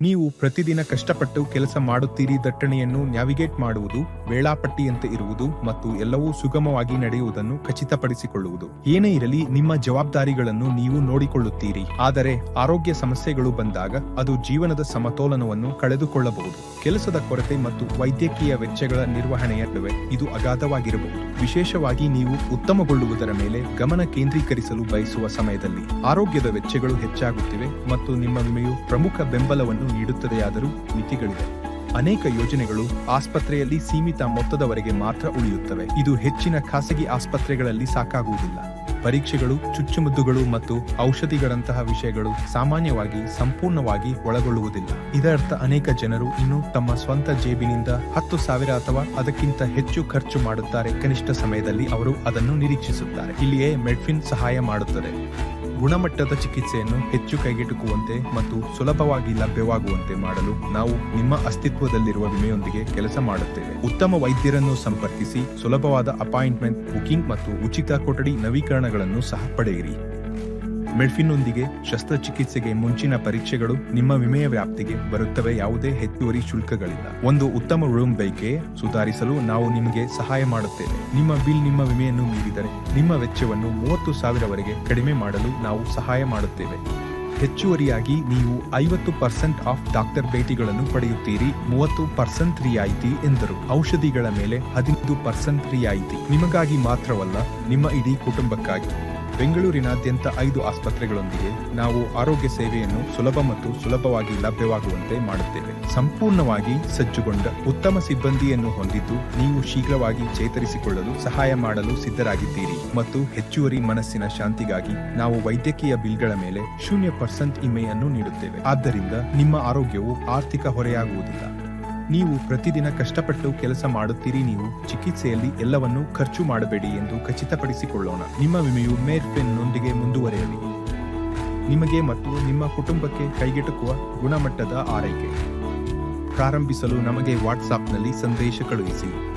ನೀವು ಪ್ರತಿದಿನ ಕಷ್ಟಪಟ್ಟು ಕೆಲಸ ಮಾಡುತ್ತೀರಿ, ದಟ್ಟಣೆಯನ್ನು ನ್ಯಾವಿಗೇಟ್ ಮಾಡುವುದು, ವೇಳಾಪಟ್ಟಿಯಂತೆ ಇರುವುದು ಮತ್ತು ಎಲ್ಲವೂ ಸುಗಮವಾಗಿ ನಡೆಯುವುದನ್ನು ಖಚಿತಪಡಿಸಿಕೊಳ್ಳುವುದು. ಏನೇ ಇರಲಿ, ನಿಮ್ಮ ಜವಾಬ್ದಾರಿಗಳನ್ನು ನೀವು ನೋಡಿಕೊಳ್ಳುತ್ತೀರಿ. ಆದರೆ ಆರೋಗ್ಯ ಸಮಸ್ಯೆಗಳು ಬಂದಾಗ ಅದು ಜೀವನದ ಸಮತೋಲನವನ್ನು ಕಳೆದುಕೊಳ್ಳಬಹುದು. ಕೆಲಸದ ಕೊರತೆ ಮತ್ತು ವೈದ್ಯಕೀಯ ವೆಚ್ಚಗಳ ನಿರ್ವಹಣೆಯ ನಡುವೆ ಇದು ಅಗಾಧವಾಗಿರಬಹುದು. ವಿಶೇಷವಾಗಿ ನೀವು ಉತ್ತಮಗೊಳ್ಳುವುದರ ಮೇಲೆ ಗಮನ ಕೇಂದ್ರೀಕರಿಸಲು ಬಯಸುವ ಸಮಯದಲ್ಲಿ ಆರೋಗ್ಯದ ವೆಚ್ಚಗಳು ಹೆಚ್ಚಾಗುತ್ತಿವೆ ಮತ್ತು ನಿಮ್ಮ ವಿಮೆಯು ಪ್ರಮುಖ ಬೆಂಬಲವನ್ನು ನೀಡುತ್ತದೆಯಾದರೂ ಮಿತಿಗಳಿವೆ ಅನೇಕ ಯೋಜನೆಗಳು ಆಸ್ಪತ್ರೆಯಲ್ಲಿ ಸೀಮಿತ ಮೊತ್ತದವರೆಗೆ ಮಾತ್ರ ಉಳಿಯುತ್ತವೆ. ಇದು ಹೆಚ್ಚಿನ ಖಾಸಗಿ ಆಸ್ಪತ್ರೆಗಳಲ್ಲಿ ಸಾಕಾಗುವುದಿಲ್ಲ. ಪರೀಕ್ಷೆಗಳು, ಚುಚ್ಚುಮದ್ದುಗಳು ಮತ್ತು ಔಷಧಿಗಳಂತಹ ವಿಷಯಗಳು ಸಾಮಾನ್ಯವಾಗಿ ಸಂಪೂರ್ಣವಾಗಿ ಒಳಗೊಳ್ಳುವುದಿಲ್ಲ. ಇದರರ್ಥ ಅನೇಕ ಜನರು ಇನ್ನು ತಮ್ಮ ಸ್ವಂತ ಜೇಬಿನಿಂದ ಹತ್ತು ಸಾವಿರ ಅಥವಾ ಅದಕ್ಕಿಂತ ಹೆಚ್ಚು ಖರ್ಚು ಮಾಡುತ್ತಾರೆ. ಕನಿಷ್ಠ ಸಮಯದಲ್ಲಿ ಅವರು ಅದನ್ನು ನಿರೀಕ್ಷಿಸುತ್ತಾರೆ. ಇಲ್ಲಿಯೇ ಮೆಡ್ಫಿನ್ ಸಹಾಯ ಮಾಡುತ್ತದೆ. ಗುಣಮಟ್ಟದ ಚಿಕಿತ್ಸೆಯನ್ನು ಹೆಚ್ಚು ಕೈಗೆಟುಕುವಂತೆ ಮತ್ತು ಸುಲಭವಾಗಿ ಲಭ್ಯವಾಗುವಂತೆ ಮಾಡಲು ನಾವು ನಿಮ್ಮ ಅಸ್ತಿತ್ವದಲ್ಲಿರುವ ವಿಮೆಯೊಂದಿಗೆ ಕೆಲಸ ಮಾಡುತ್ತೇವೆ. ಉತ್ತಮ ವೈದ್ಯರನ್ನು ಸಂಪರ್ಕಿಸಿ, ಸುಲಭವಾದ ಅಪಾಯಿಂಟ್ಮೆಂಟ್, ಬುಕಿಂಗ್ ಮತ್ತು ಉಚಿತ ಕೊಠಡಿ ನವೀಕರಣಗಳನ್ನು ಸಹ ಪಡೆಯಿರಿ. ಮೆಡ್ಫಿನ್ನೊಂದಿಗೆ ಶಸ್ತ್ರಚಿಕಿತ್ಸೆಗೆ ಮುಂಚಿನ ಪರೀಕ್ಷೆಗಳು ನಿಮ್ಮ ವಿಮೆಯ ವ್ಯಾಪ್ತಿಗೆ ಬರುತ್ತವೆ ಯಾವುದೇ ಹೆಚ್ಚುವರಿ ಶುಲ್ಕಗಳಿಲ್ಲ. ಒಂದು ಉತ್ತಮ ರೂಮ್ ಬೈಕೆ ಸುಧಾರಿಸಲು ನಾವು ನಿಮಗೆ ಸಹಾಯ ಮಾಡುತ್ತೇವೆ. ನಿಮ್ಮ ಬಿಲ್ ನಿಮ್ಮ ವಿಮೆಯನ್ನು ಮೀರಿದರೆ ನಿಮ್ಮ ವೆಚ್ಚವನ್ನು ಮೂವತ್ತು ಸಾವಿರವರೆಗೆ ಕಡಿಮೆ ಮಾಡಲು ನಾವು ಸಹಾಯ ಮಾಡುತ್ತೇವೆ. ಹೆಚ್ಚುವರಿಯಾಗಿ ನೀವು ಐವತ್ತು ಪರ್ಸೆಂಟ್ ಆಫ್ ಡಾಕ್ಟರ್ ಭೇಟಿಗಳನ್ನು ಪಡೆಯುತ್ತೀರಿ. ಮೂವತ್ತು ಪರ್ಸೆಂಟ್ ರಿಯಾಯಿತಿ ಎಂದರು. ಔಷಧಿಗಳ ಮೇಲೆ ಹದಿನೈದು ಪರ್ಸೆಂಟ್ ರಿಯಾಯಿತಿ. ನಿಮಗಾಗಿ ಮಾತ್ರವಲ್ಲ, ನಿಮ್ಮ ಇಡೀ ಕುಟುಂಬಕ್ಕಾಗಿ. ಬೆಂಗಳೂರಿನಾದ್ಯಂತ ಐದು ಆಸ್ಪತ್ರೆಗಳೊಂದಿಗೆ ನಾವು ಆರೋಗ್ಯ ಸೇವೆಯನ್ನು ಸುಲಭ ಮತ್ತು ಸುಲಭವಾಗಿ ಲಭ್ಯವಾಗುವಂತೆ ಮಾಡುತ್ತೇವೆ. ಸಂಪೂರ್ಣವಾಗಿ ಸಜ್ಜುಗೊಂಡ ಉತ್ತಮ ಸಿಬ್ಬಂದಿಯನ್ನು ಹೊಂದಿದ್ದು ನೀವು ಶೀಘ್ರವಾಗಿ ಚೇತರಿಸಿಕೊಳ್ಳಲು ಸಹಾಯ ಮಾಡಲು ಸಿದ್ಧರಾಗಿದ್ದೀರಿ ಮತ್ತು ಹೆಚ್ಚುವರಿ ಮನಸ್ಸಿನ ಶಾಂತಿಗಾಗಿ ನಾವು ವೈದ್ಯಕೀಯ ಬಿಲ್ಗಳ ಮೇಲೆ ಶೂನ್ಯ ಪರ್ಸೆಂಟ್ ಇಮೆಯನ್ನು ನೀಡುತ್ತೇವೆ. ಆದ್ದರಿಂದ ನಿಮ್ಮ ಆರೋಗ್ಯವು ಆರ್ಥಿಕ ಹೊರೆಯಾಗುವುದಿಲ್ಲ. ನೀವು ಪ್ರತಿದಿನ ಕಷ್ಟಪಟ್ಟು ಕೆಲಸ ಮಾಡುತ್ತೀರಿ ನೀವು, ಚಿಕಿತ್ಸೆಯಲ್ಲಿ ಎಲ್ಲವನ್ನೂ ಖರ್ಚು ಮಾಡಬೇಡಿ ಎಂದು ಖಚಿತಪಡಿಸಿಕೊಳ್ಳೋಣ. ನಿಮ್ಮ ವಿಮೆಯು ಮೇರ್ಫಿನ್ನೊಂದಿಗೆ ಮುಂದುವರೆಯಲಿ. ನಿಮಗೆ ಮತ್ತು ನಿಮ್ಮ ಕುಟುಂಬಕ್ಕೆ ಕೈಗೆಟುಕುವ ಗುಣಮಟ್ಟದ ಆರೈಕೆ. ಪ್ರಾರಂಭಿಸಲು ನಮಗೆ ವಾಟ್ಸಾಪ್ನಲ್ಲಿ ಸಂದೇಶ ಕಳುಹಿಸಿ.